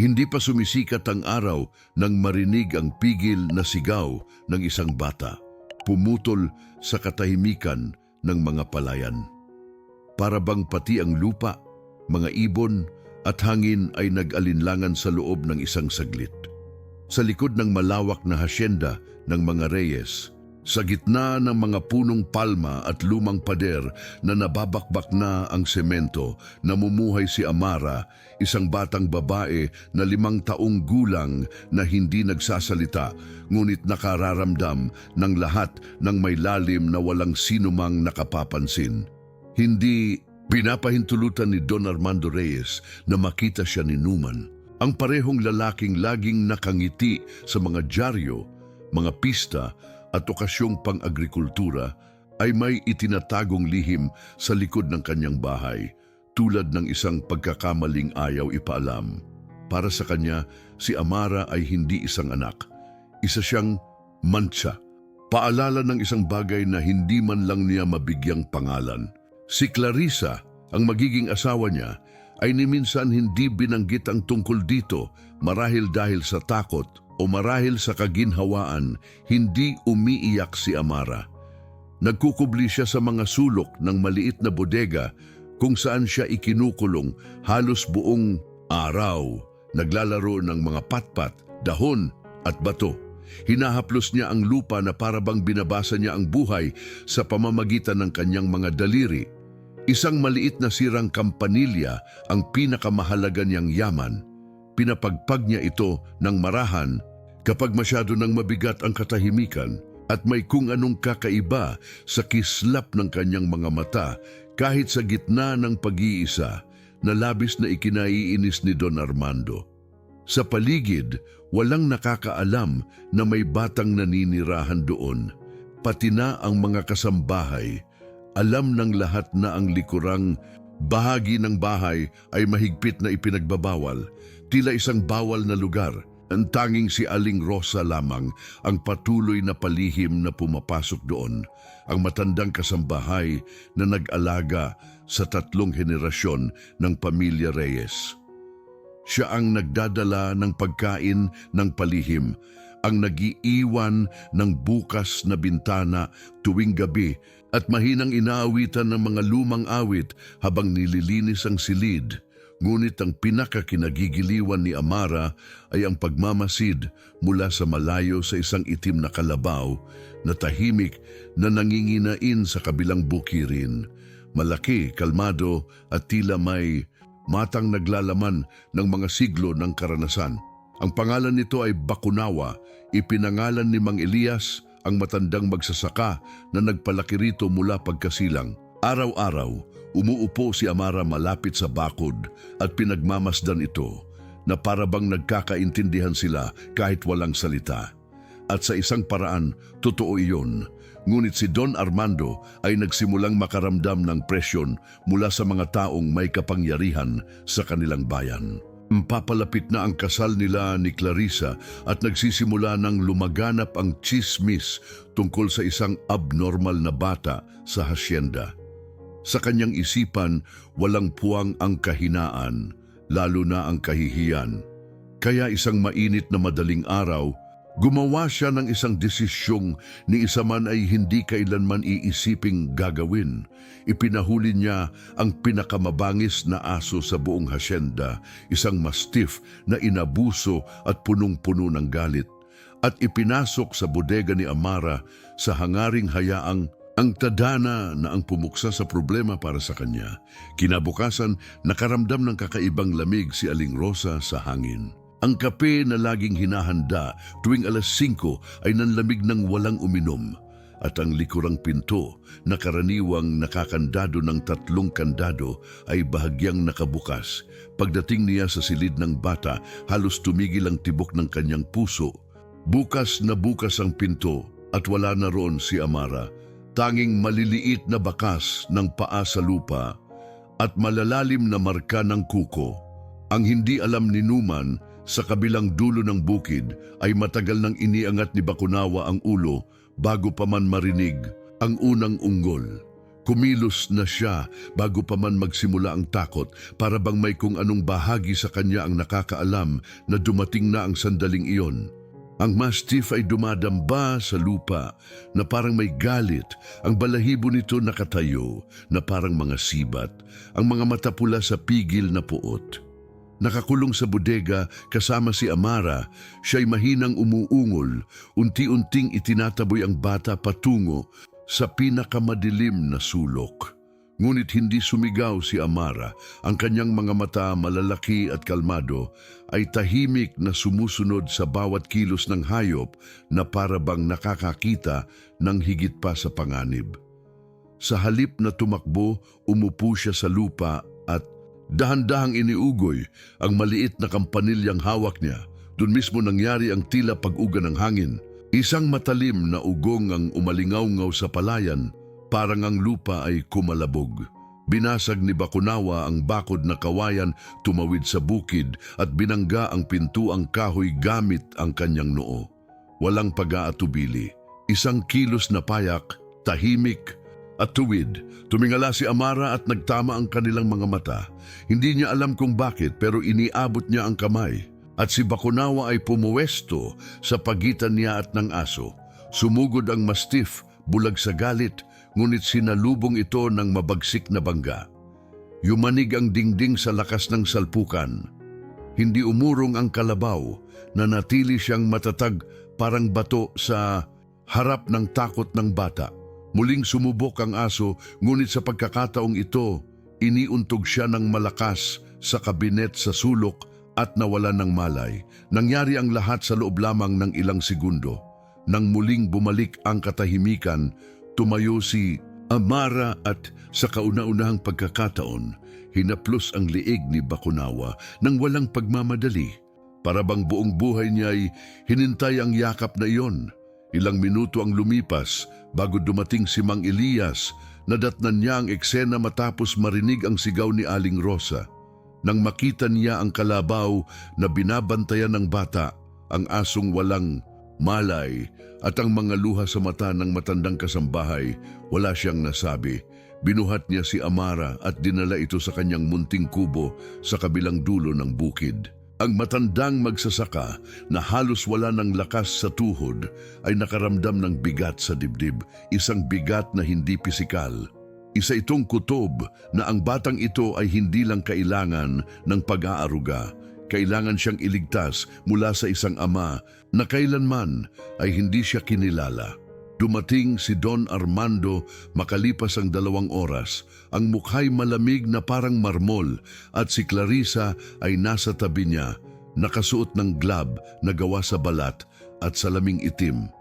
Hindi pa sumisikat ang araw nang marinig ang pigil na sigaw ng isang bata. Pumutol sa katahimikan ng mga palayan. Para bang pati ang lupa, mga ibon at hangin ay nag-alinlangan sa loob ng isang saglit. Sa likod ng malawak na hasyenda ng mga reyes, sa gitna ng mga punong palma at lumang pader na nababakbak na ang semento, namumuhay si Amara, isang batang babae na limang taong gulang na hindi nagsasalita, ngunit nakararamdam ng lahat ng may lalim na walang sinumang nakapapansin. Hindi pinapahintulutan ni Don Armando Reyes na makita siya ni Numan, ang parehong lalaking laging nakangiti sa mga dyaryo, mga pista at okasyong pang-agrikultura ay may itinatagong lihim sa likod ng kanyang bahay, tulad ng isang pagkakamaling ayaw ipaalam. Para sa kanya, si Amara ay hindi isang anak. Isa siyang mancha. Paalala ng isang bagay na hindi man lang niya mabigyang pangalan. Si Clarissa, ang magiging asawa niya, ay niminsan hindi binanggit ang tungkol dito marahil dahil sa takot o marahil sa kaginhawaan, hindi umiiyak si Amara. Nagkukubli siya sa mga sulok ng maliit na bodega kung saan siya ikinukulong halos buong araw. Naglalaro ng mga patpat, dahon at bato. Hinahaplos niya ang lupa na parabang binabasa niya ang buhay sa pamamagitan ng kanyang mga daliri. Isang maliit na sirang kampanilya ang pinakamahalaga niyang yaman. Pinapagpag niya ito ng marahan kapag masyado nang mabigat ang katahimikan at may kung anong kakaiba sa kislap ng kanyang mga mata kahit sa gitna ng pag-iisa na labis na ikinaiinis ni Don Armando. Sa paligid, walang nakakaalam na may batang naninirahan doon. Pati na ang mga kasambahay, alam ng lahat na ang likurang bahagi ng bahay ay mahigpit na ipinagbabawal, tila isang bawal na lugar. Ang tanging si Aling Rosa lamang ang patuloy na palihim na pumapasok doon, ang matandang kasambahay na nag-alaga sa tatlong henerasyon ng pamilya Reyes. Siya ang nagdadala ng pagkain ng palihim, ang nagiiwan ng bukas na bintana tuwing gabi at mahinang inaawitan ng mga lumang awit habang nililinis ang silid. Ngunit ang pinakakinagigiliwan ni Amara ay ang pagmamasid mula sa malayo sa isang itim na kalabaw na tahimik na nanginginain sa kabilang bukirin. Malaki, kalmado at tila may matang naglalaman ng mga siglo ng karanasan. Ang pangalan nito ay Bakunawa, ipinangalan ni Mang Elias ang matandang magsasaka na nagpalaki rito mula pagkasilang. Araw-araw, umuupo si Amara malapit sa bakod at pinagmamasdan ito na parabang nagkakaintindihan sila kahit walang salita. At sa isang paraan, totoo iyon. Ngunit si Don Armando ay nagsimulang makaramdam ng presyon mula sa mga taong may kapangyarihan sa kanilang bayan. Papalapit na ang kasal nila ni Clarissa at nagsisimula ng lumaganap ang chismis tungkol sa isang abnormal na bata sa hasyenda. Sa kanyang isipan, walang puwang ang kahinaan, lalo na ang kahihiyan. Kaya isang mainit na madaling araw, gumawa siya ng isang desisyong ni isa man ay hindi kailanman iisiping gagawin. Ipinahuli niya ang pinakamabangis na aso sa buong hasyenda, isang mastiff na inabuso at punong-puno ng galit. At ipinasok sa bodega ni Amara sa hangaring hayaang ang tadhana na ang pumuksa sa problema para sa kanya. Kinabukasan, nakaramdam ng kakaibang lamig si Aling Rosa sa hangin. Ang kape na laging hinahanda tuwing alas 5 ay nanlamig ng walang uminom at ang likurang pinto na karaniwang nakakandado ng tatlong kandado ay bahagyang nakabukas. Pagdating niya sa silid ng bata, halos tumigil ang tibok ng kanyang puso. Bukas na bukas ang pinto at wala na roon si Amara. Tanging maliliit na bakas ng paa sa lupa at malalalim na marka ng kuko. Ang hindi alam ni Numan sa kabilang dulo ng bukid ay matagal nang iniangat ni Bakunawa ang ulo bago pa man marinig ang unang unggol. Kumilos na siya bago pa man magsimula ang takot para bang may kung anong bahagi sa kanya ang nakakaalam na dumating na ang sandaling iyon. Ang mastiff ay dumadamba sa lupa na parang may galit. Ang balahibo nito nakatayo na parang mga sibat. Ang mga mata pula sa pigil na puot. Nakakulong sa bodega kasama si Amara, siya'y mahinang umuungol. Unti-unting itinataboy ang bata patungo sa pinakamadilim na sulok. Ngunit hindi sumigaw si Amara. Ang kanyang mga mata malalaki at kalmado ay tahimik na sumusunod sa bawat kilos ng hayop na para bang nakakakita ng higit pa sa panganib. Sa halip na tumakbo, umupo siya sa lupa at dahan-dahang iniugoy ang maliit na kampanilyang hawak niya. Doon mismo nangyari ang tila pag-uga ng hangin. Isang matalim na ugong ang umalingaw-ngaw sa palayan, parang ang lupa ay kumalabog. Binasag ni Bakunawa ang bakod na kawayan tumawid sa bukid at binangga ang pintuang kahoy gamit ang kanyang noo. Walang pag-aatubili. Isang kilos na payak, tahimik at tuwid. Tumingala si Amara at nagtama ang kanilang mga mata. Hindi niya alam kung bakit pero iniabot niya ang kamay. At si Bakunawa ay pumuwesto sa pagitan niya at ng aso. Sumugod ang mastiff, bulag sa galit, ngunit sinalubong ito ng mabagsik na bangga. Yumanig ang dingding sa lakas ng salpukan. Hindi umurong ang kalabaw na natili siyang matatag parang bato sa harap ng takot ng bata. Muling sumubok ang aso, ngunit sa pagkakataong ito, iniuntog siya ng malakas sa kabinet sa sulok at nawala ng malay. Nangyari ang lahat sa loob lamang ng ilang segundo. Nang muling bumalik ang katahimikan, tumayo si Amara at sa kauna-unahang pagkakataon, hinaplos ang liig ni Bakunawa nang walang pagmamadali. Para bang buong buhay niya ay hinintay ang yakap na iyon. Ilang minuto ang lumipas bago dumating si Mang Elias, nadatnan niya ang eksena matapos marinig ang sigaw ni Aling Rosa. Nang makita niya ang kalabaw na binabantayan ng bata, ang asong walang malay at ang mga luha sa mata ng matandang kasambahay, wala siyang nasabi. Binuhat niya si Amara at dinala ito sa kanyang munting kubo sa kabilang dulo ng bukid. Ang matandang magsasaka na halos wala ng lakas sa tuhod ay nakaramdam ng bigat sa dibdib, isang bigat na hindi pisikal. Isa itong kutob na ang batang ito ay hindi lang kailangan ng pag-aaruga, kailangan siyang iligtas mula sa isang ama na kailanman ay hindi siya kinilala. Dumating si Don Armando makalipas ang dalawang oras, ang mukha'y malamig na parang marmol at si Clarissa ay nasa tabi niya, nakasuot ng glove na gawa sa balat at salaming itim.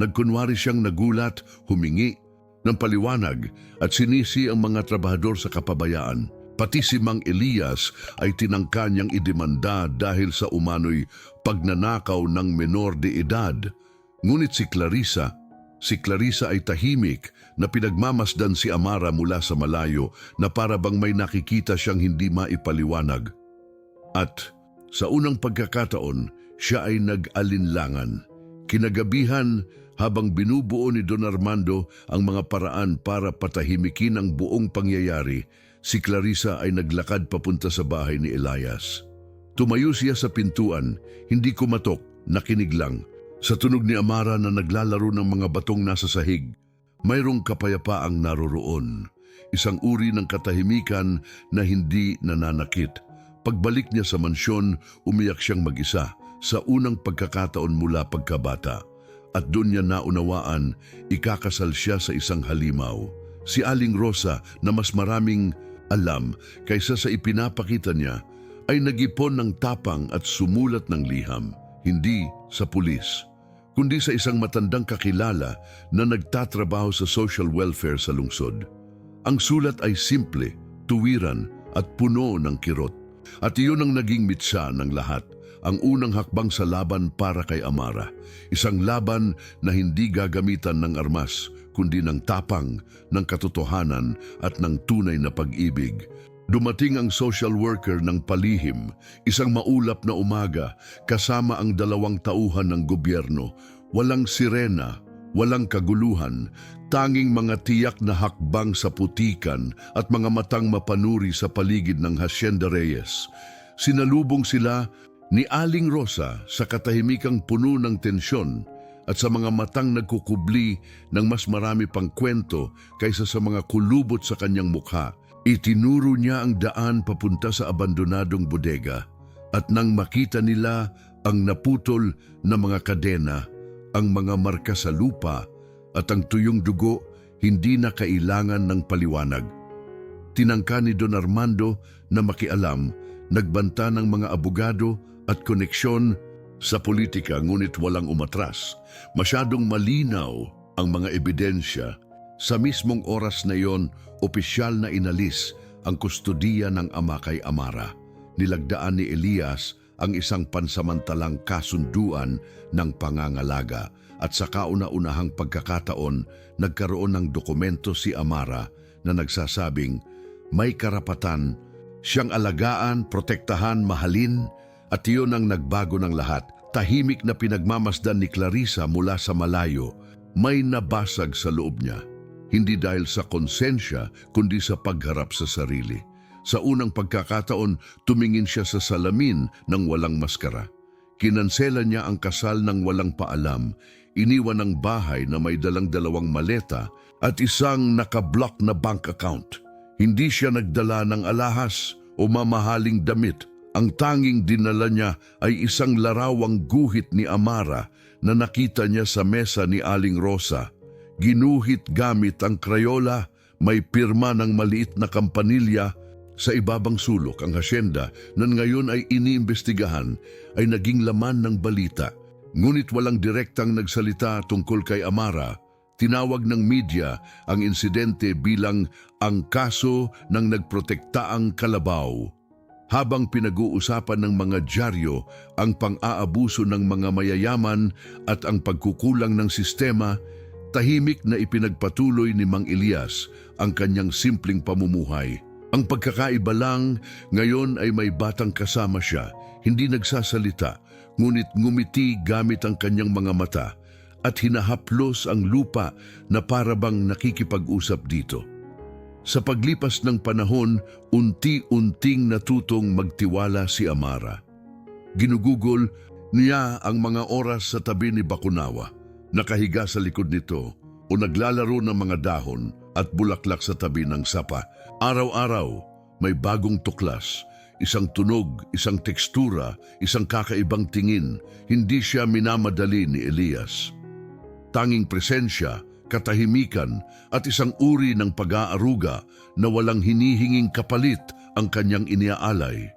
Nagkunwari siyang nagulat, humingi ng paliwanag at sinisi ang mga trabahador sa kapabayaan. Pati si Mang Elias ay tinangka niyang idemanda dahil sa umano'y pagnanakaw ng menor de edad. Ngunit si Clarissa, si Clarissa ay tahimik na pinagmamasdan si Amara mula sa malayo na para bang may nakikita siyang hindi maipaliwanag. At sa unang pagkakataon, siya ay nag-alinlangan. Kinagabihan, habang binubuo ni Don Armando ang mga paraan para patahimikin ang buong pangyayari, si Clarissa ay naglakad papunta sa bahay ni Elias. Tumayo siya sa pintuan, hindi kumatok, nakinig lang. Sa tunog ni Amara na naglalaro ng mga batong nasa sahig, mayroong kapayapaang naroroon. Isang uri ng katahimikan na hindi nananakit. Pagbalik niya sa mansyon, umiyak siyang mag-isa sa unang pagkakataon mula pagkabata at doon niya naunawaan, ikakasal siya sa isang halimaw. Si Aling Rosa na mas maraming alam kaysa sa ipinapakita niya, ay nagipon ng tapang at sumulat ng liham, hindi sa pulis, kundi sa isang matandang kakilala na nagtatrabaho sa social welfare sa lungsod. Ang sulat ay simple, tuwiran at puno ng kirot. At iyon ang naging mitsa ng lahat ang unang hakbang sa laban para kay Amara. Isang laban na hindi gagamitan ng armas, kundi ng tapang, ng katotohanan at ng tunay na pag-ibig. Dumating ang social worker ng palihim, isang maulap na umaga kasama ang dalawang tauhan ng gobyerno. Walang sirena, walang kaguluhan, tanging mga tiyak na hakbang sa putikan at mga matang mapanuri sa paligid ng Hacienda Reyes. Sinalubong sila ni Aling Rosa sa katahimikang puno ng tensyon at sa mga matang nagkukubli ng mas marami pang kwento kaysa sa mga kulubot sa kanyang mukha. Itinuro niya ang daan papunta sa abandonadong bodega at nang makita nila ang naputol na mga kadena, ang mga marka sa lupa at ang tuyong dugo, hindi na kailangan ng paliwanag. Tinangka ni Don Armando na makialam, nagbanta ng mga abogado at koneksyon sa politika ngunit walang umatras. Masyadong malinaw ang mga ebidensya. Sa mismong oras na iyon, opisyal na inalis ang kustodiya ng ama kay Amara. Nilagdaan ni Elias ang isang pansamantalang kasunduan ng pangangalaga at sa kauna-unahang pagkakataon nagkaroon ng dokumento si Amara na nagsasabing may karapatan siyang alagaan, protektahan, mahalin at iyon ang nagbago ng lahat. Tahimik na pinagmamasdan ni Clarissa mula sa malayo, may nabasag sa loob niya. Hindi dahil sa konsensya, kundi sa pagharap sa sarili. Sa unang pagkakataon, tumingin siya sa salamin ng walang maskara. Kinansela niya ang kasal ng walang paalam, iniwan ang bahay na may dalang dalawang maleta at isang nakablock na bank account. Hindi siya nagdala ng alahas o mamahaling damit. Ang tanging dinala niya ay isang larawang guhit ni Amara na nakita niya sa mesa ni Aling Rosa. Ginuhit gamit ang krayola, may pirma ng maliit na kampanilya sa ibabang sulok ang hasyenda na ngayon ay iniimbestigahan ay naging laman ng balita. Ngunit walang direktang nagsalita tungkol kay Amara. Tinawag ng media ang insidente bilang ang kaso ng nagprotektaang kalabaw. Habang pinag-uusapan ng mga dyaryo ang pang-aabuso ng mga mayayaman at ang pagkukulang ng sistema, tahimik na ipinagpatuloy ni Mang Elias ang kanyang simpleng pamumuhay. Ang pagkakaiba lang, ngayon ay may batang kasama siya, hindi nagsasalita, ngunit ngumiti gamit ang kanyang mga mata at hinahaplos ang lupa na parabang nakikipag-usap dito. Sa paglipas ng panahon, unti-unting natutong magtiwala si Amara. Ginugugol niya ang mga oras sa tabi ni Bakunawa, nakahiga sa likod nito o naglalaro ng mga dahon at bulaklak sa tabi ng sapa. Araw-araw, may bagong tuklas, isang tunog, isang tekstura, isang kakaibang tingin. Hindi siya minamadali ni Elias. Tanging presensya, katahimikan at isang uri ng pag-aaruga na walang hinihinging kapalit ang kanyang iniaalay.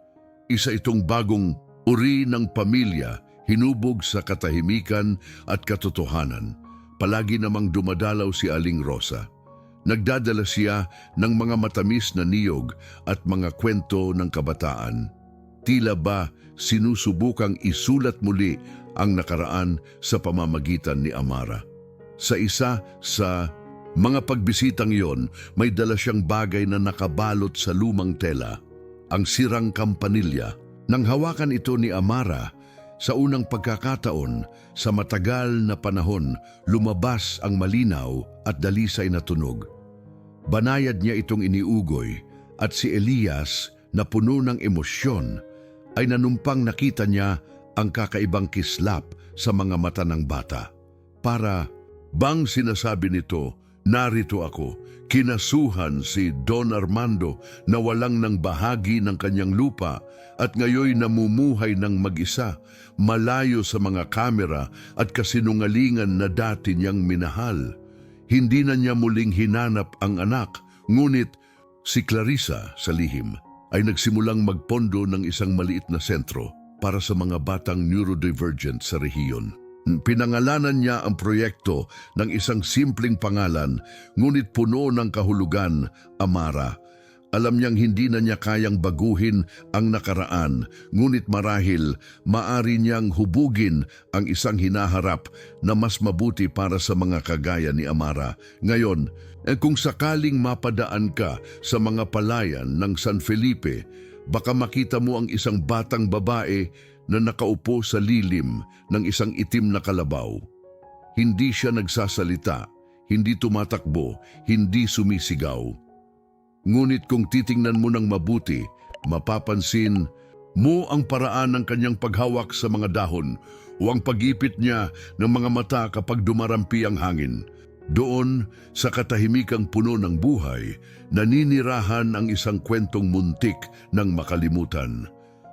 Isa itong bagong uri ng pamilya hinubog sa katahimikan at katotohanan. Palagi namang dumadalaw si Aling Rosa. Nagdadala siya ng mga matamis na niyog at mga kwento ng kabataan. Tila ba sinusubukang isulat muli ang nakaraan sa pamamagitan ni Amara. Sa isa sa mga pagbisitang iyon, may dala siyang bagay na nakabalot sa lumang tela, ang sirang kampanilya. Nang hawakan ito ni Amara, sa unang pagkakataon, sa matagal na panahon, lumabas ang malinaw at dalisay na tunog. Banayad niya itong iniugoy at si Elias na puno ng emosyon ay nanumpang nakita niya ang kakaibang kislap sa mga mata ng bata. Para Bang sinasabi nito, narito ako, kinasuhan si Don Armando na walang ng bahagi ng kanyang lupa at ngayoy namumuhay ng mag-isa, malayo sa mga kamera at kasinungalingan na dati niyang minahal. Hindi na niya muling hinanap ang anak, ngunit si Clarissa sa lihim ay nagsimulang magpondo ng isang maliit na sentro para sa mga batang neurodivergent sa rehiyon. Pinangalanan niya ang proyekto ng isang simpleng pangalan, ngunit puno ng kahulugan, Amara. Alam niyang hindi na niya kayang baguhin ang nakaraan, ngunit marahil maari niyang hubugin ang isang hinaharap na mas mabuti para sa mga kagaya ni Amara. Ngayon, eh, kung sakaling mapadaan ka sa mga palayan ng San Felipe, baka makita mo ang isang batang babae na nakaupo sa lilim ng isang itim na kalabaw. Hindi siya nagsasalita, hindi tumatakbo, hindi sumisigaw. Ngunit kung titingnan mo ng mabuti, mapapansin mo ang paraan ng kanyang paghawak sa mga dahon o ang pagipit niya ng mga mata kapag dumarampi ang hangin. Doon, sa katahimikang puno ng buhay, naninirahan ang isang kwentong muntik ng makalimutan.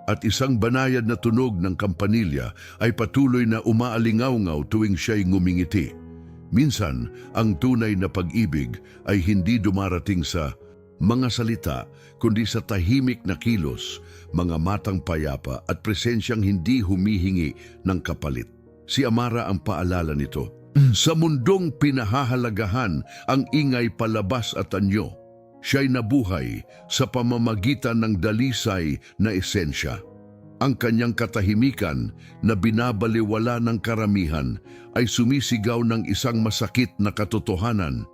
At isang banayad na tunog ng kampanilya ay patuloy na umaalingaw-ngaw tuwing siya'y ngumingiti. Minsan, ang tunay na pag-ibig ay hindi dumarating sa mga salita, kundi sa tahimik na kilos, mga matang payapa at presensyang hindi humihingi ng kapalit. Si Amara ang paalala nito. Sa mundong pinahahalagahan ang ingay palabas at anyo, siya'y nabuhay sa pamamagitan ng dalisay na esensya. Ang kanyang katahimikan na binabaliwala ng karamihan ay sumisigaw ng isang masakit na katotohanan.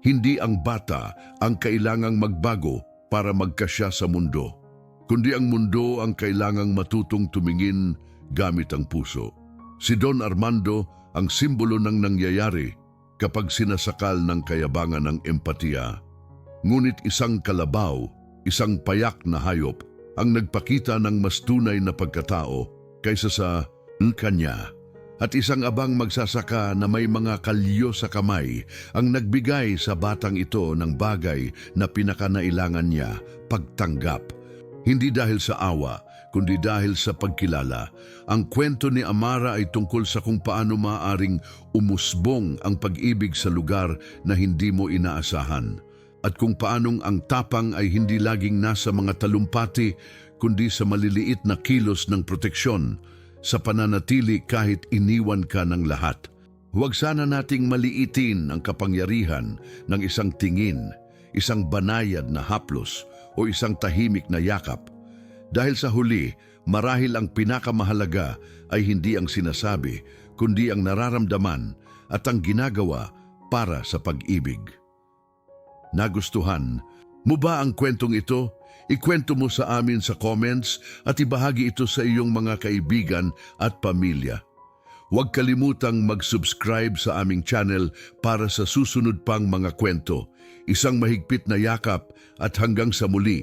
Hindi ang bata ang kailangang magbago para magkasya sa mundo, kundi ang mundo ang kailangang matutong tumingin gamit ang puso. Si Don Armando ang simbolo ng nangyayari kapag sinasakal ng kayabangan ng empatiya. Ngunit isang kalabaw, isang payak na hayop, ang nagpakita ng mas tunay na pagkatao kaysa sa kanya. At isang abang magsasaka na may mga kalyo sa kamay ang nagbigay sa batang ito ng bagay na pinakanailangan niya, pagtanggap. Hindi dahil sa awa, kundi dahil sa pagkilala. Ang kwento ni Amara ay tungkol sa kung paano maaring umusbong ang pag-ibig sa lugar na hindi mo inaasahan. At kung paanong ang tapang ay hindi laging nasa mga talumpati, kundi sa maliliit na kilos ng proteksyon, sa pananatili kahit iniwan ka ng lahat. Huwag sana nating maliitin ang kapangyarihan ng isang tingin, isang banayad na haplos o isang tahimik na yakap. Dahil sa huli, marahil ang pinakamahalaga ay hindi ang sinasabi, kundi ang nararamdaman at ang ginagawa para sa pag-ibig. Nagustuhan mo ba ang kwentong ito? Ikwento mo sa amin sa comments at ibahagi ito sa iyong mga kaibigan at pamilya. Huwag kalimutang mag-subscribe sa aming channel para sa susunod pang mga kwento. Isang mahigpit na yakap at hanggang sa muli.